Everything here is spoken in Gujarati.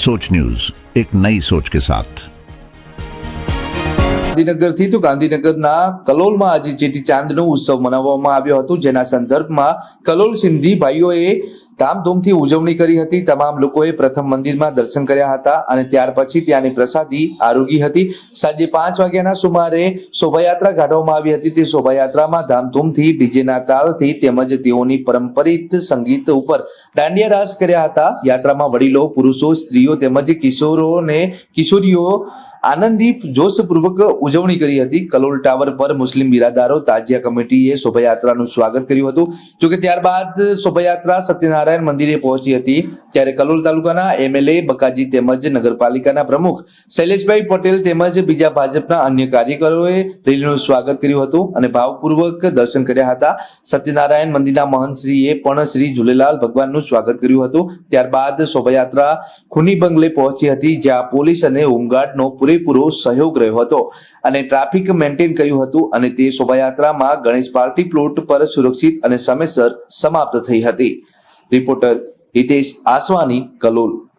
सोच न्यूज एक नई सोच के साथ ગાંધીનગરથી તો ગાંધીનગરના કલોલમાં આજે ચેટી ચાંદનો ઉત્સવ મનાવવામાં આવ્યો હતો જેના સંદર્ભમાં કલોલ સિંધી ભાઈઓએ ધામધૂમથી ઉજવણી કરી હતી. તમામ લોકોએ પ્રથમ મંદિરમાં દર્શન કર્યા હતા અને ત્યાર પછી ત્યાંની પ્રસાદી આરોગી હતી. સાંજે પાંચ વાગ્યાના સુમારે શોભાયાત્રા કાઢવામાં આવી હતી. તે શોભાયાત્રામાં ધામધૂમથી ડીજેના તાલથી તેમજ તેઓની પરંપરિત સંગીત ઉપર દાંડિયા રાસ કર્યા હતા. યાત્રામાં વડીલો, પુરુષો, સ્ત્રીઓ તેમજ કિશોરોને કિશોરીઓ આનંદી જોશપૂર્વક ઉજવણી કરી હતી. કલોલ ટાવર પર મુસ્લિમ બિરાદારો તાજિયા કમિટીએ શોભાયાત્રાનું સ્વાગત કર્યું હતું. જોકે ત્યારબાદ શોભાયાત્રા સત્યનારાયણ મંદિરે પહોંચી હતી. ત્યારે કલોલ તાલુકાના એમએલએ બકાજી તેમજ નગરપાલિકાના પ્રમુખ શૈલેષભાઈ પટેલ તેમજ બીજા ભાજપના અન્ય કાર્યકરોએ રેલીનું સ્વાગત કર્યું હતું અને ભાવપૂર્વક દર્શન કર્યા હતા. સત્યનારાયણ મંદિરના મહંતશ્રીએ પણ શ્રી ઝૂલેલાલ ભગવાનનું સ્વાગત કર્યું હતું. ત્યારબાદ શોભાયાત્રા ખુની બંગલે પહોંચી હતી, જ્યાં પોલીસ અને હોમગાર્ડનો પૂરેપૂરો સહયોગ રહ્યો હતો અને ટ્રાફિક મેન્ટેન કર્યું હતું અને તે શોભાયાત્રામાં ગણેશ પાર્ટી પ્લોટ પર સુરક્ષિત અને સમયસર સમાપ્ત થઈ હતી. રિપોર્ટર હિતેશ આસવાની કલોલ.